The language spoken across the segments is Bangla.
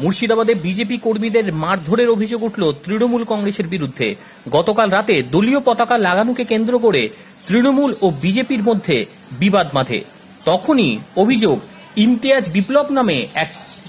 মুর্শিদাবাদে বিজেপি কর্মীদের মারধরের অভিযোগ উঠল তৃণমূল কংগ্রেসের বিরুদ্ধে। গতকাল রাতে দলীয় পতাকা লাগানোকে কেন্দ্র করে তৃণমূল ও বিজেপির মধ্যে বিবাদ বাঁধে। তখনই অভিযোগ, ইমতিয়াজ বিপ্লব নামে এক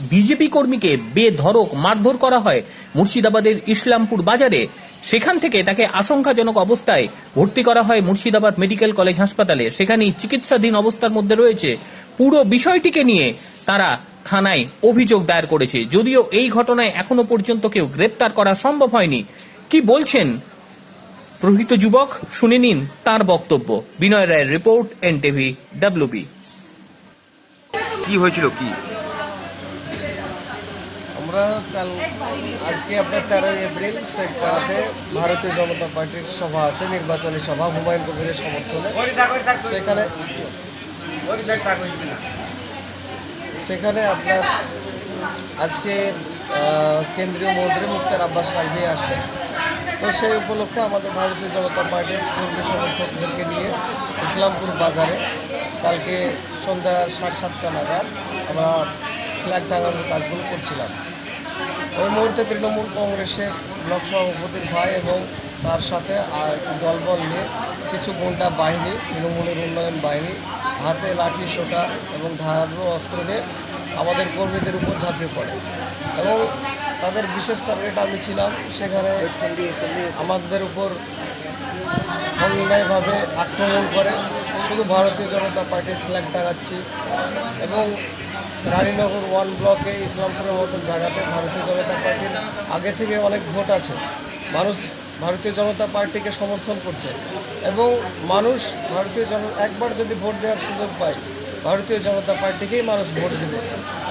বিজেপি কর্মীকে বেধড়ক মারধর করা হয় মুর্শিদাবাদের ইসলামপুর বাজারে। সেখান থেকে তাকে আশঙ্কাজনক অবস্থায় ভর্তি করা হয় মুর্শিদাবাদ মেডিকেল কলেজ হাসপাতালে। সেখানেই চিকিৎসাধীন অবস্থার মধ্যে রয়েছে। পুরো বিষয়টিকে নিয়ে তারা থানায় অভিযোগ দায়ের করেছে। যদিও এই ঘটনায় এখনও পর্যন্ত কেউ গ্রেপ্তার করা সম্ভব হয়নি। কি বলছেন প্রকৃত যুবক? শুনে নিন তার বক্তব্য। বিনয় রায়ের রিপোর্ট এন টিভি ডাব্লিউবি কি হয়েছিল? কি? আমরা কাল আজকে আপনার তেরোই এপ্রিল শেখপাড়াতে ভারতীয় জনতা পার্টির সভা আছে নির্বাচনী সভা হুমায়ুন কবিরের সমর্থনে। সেখানে সেখানে আপনার আজকে কেন্দ্রীয় মন্ত্রী মুক্তার আব্বাস নাকভি আসবেন। তো সেই উপলক্ষে আমাদের ভারতীয় জনতা পার্টির কর্মী সমর্থকদেরকে নিয়ে ইসলামপুর বাজারে কালকে সন্ধ্যা সাড়ে সাতটা নাগাদ আমরা ফ্ল্যাগ টাঙানোর কাজগুলো করছিলাম। ওই মুহূর্তে তৃণমূল কংগ্রেসের ব্লক সভাপতির ভাই এবং তার সাথে দলবল নিয়ে কিছু গুন্ডা বাহিনী, তৃণমূলের উন্নয়ন বাহিনী, হাতে লাঠি, সোটা এবং ধারালো অস্ত্র নিয়ে আমাদের কর্মীদের উপর ঝাঁপিয়ে পড়ে। এবং তাদের বিশেষ টার্গেট আমি ছিলাম সেখানে আমাদের উপর অন্যায়ভাবে আক্রমণ করে। শুধু ভারতীয় জনতা পার্টির ফ্ল্যাগ টাঙাচ্ছি এবং রানীনগর ওয়ান ব্লকে ইসলামপুরের মতো জায়গাতে ভারতীয় জনতা পার্টির আগে থেকে অনেক ভোট আছে। মানুষ ভারতীয় জনতা পার্টিকে সমর্থন করছে। এবং মানুষ ভারতীয় জন একবার যদি ভোট দেওয়ার সুযোগ পায়, ভারতীয় জনতা পার্টিকেই মানুষ ভোট দেবে।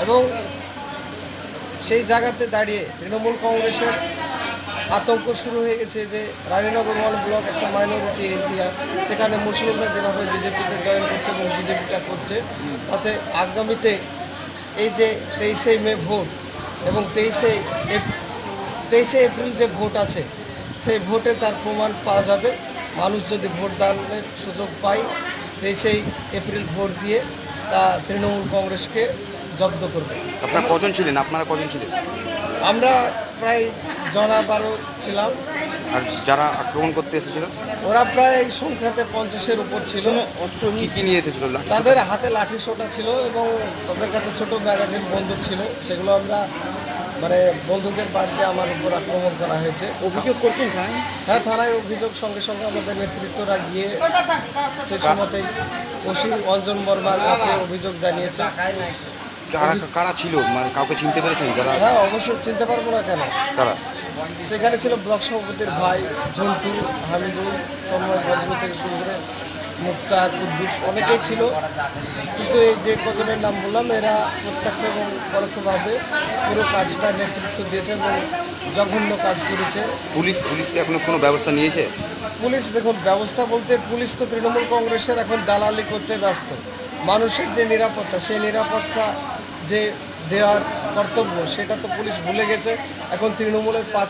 এবং সেই জায়গাতে দাঁড়িয়ে তৃণমূল কংগ্রেসের আতঙ্ক শুরু হয়ে গেছে যে রানীনগর ওয়ান ব্লক একটা মাইনরিটি এরিয়া সেখানে মুসলিমরা যেভাবে বিজেপিতে জয়েন করছে এবং বিজেপিটা করছে, তাতে আগামীতে এই যে তেইশে মে ভোট এবং তেইশে তেইশে এপ্রিল যে ভোট আছে সেই ভোটে তার প্রমাণ পাওয়া যাবে। মানুষ যদি ভোট দানের সুযোগ পায় তেইশেই এপ্রিল ভোট দিয়ে তা তৃণমূল কংগ্রেসকে জব্দ করবে। আপনারা কজন ছিলেন? আপনারা কজন ছিলেন? আমরা প্রায় জনা বারো ছিলাম। আর যারা আক্রমণ করতে এসেছিল? ওরা প্রায় সংখ্যাতে পঞ্চাশের উপর ছিল। অস্ত্র কি কি নিয়ে এসেছিল? তাদের হাতে লাঠি শোটা ছিল এবং তাদের কাছে ছোট ম্যাগাজিন বন্দুক ছিল। সেগুলো আমরা মানে বন্দুকের বাড়িতে আমার উপর আক্রমণ করা হয়েছে। অভিযোগ করছেন থানায়? হ্যাঁ থানায় অভিযোগ সঙ্গে সঙ্গে আমাদের নেতৃত্বরা গিয়ে সে সময়তেই ওসি অঞ্জন বর্মার কাছে অভিযোগ জানিয়েছে। কারা কারা ছিল? মানে কাউকে চিনতে পেরেছেন যারা? হ্যাঁ অবশ্যই চিনতে পারব না কেন? কারা? সেখানে ছিল ব্লক সভাপতির ভাই ঝন্টু হামিদুল তন্ময় বর্মু থেকে শুরু করে মুক্তার কুদ্দুস অনেকেই ছিল। কিন্তু এই যে কজনের নাম বললাম এরা প্রত্যক্ষ এবং পরোক্ষভাবে পুরো কাজটা নেতৃত্ব দিয়েছে এবং জঘন্য কাজ করেছে। পুলিশ পুলিশকে এখনও কোনো ব্যবস্থা নিয়েছে? পুলিশ দেখুন ব্যবস্থা বলতে পুলিশ তো তৃণমূল কংগ্রেসের এখন দালালি করতে ব্যস্ত। মানুষের যে নিরাপত্তা সেই নিরাপত্তা যে দেওয়ার কর্তব্য সেটা তো পুলিশ ভুলে গেছে। এখন তৃণমূলের পাঁচ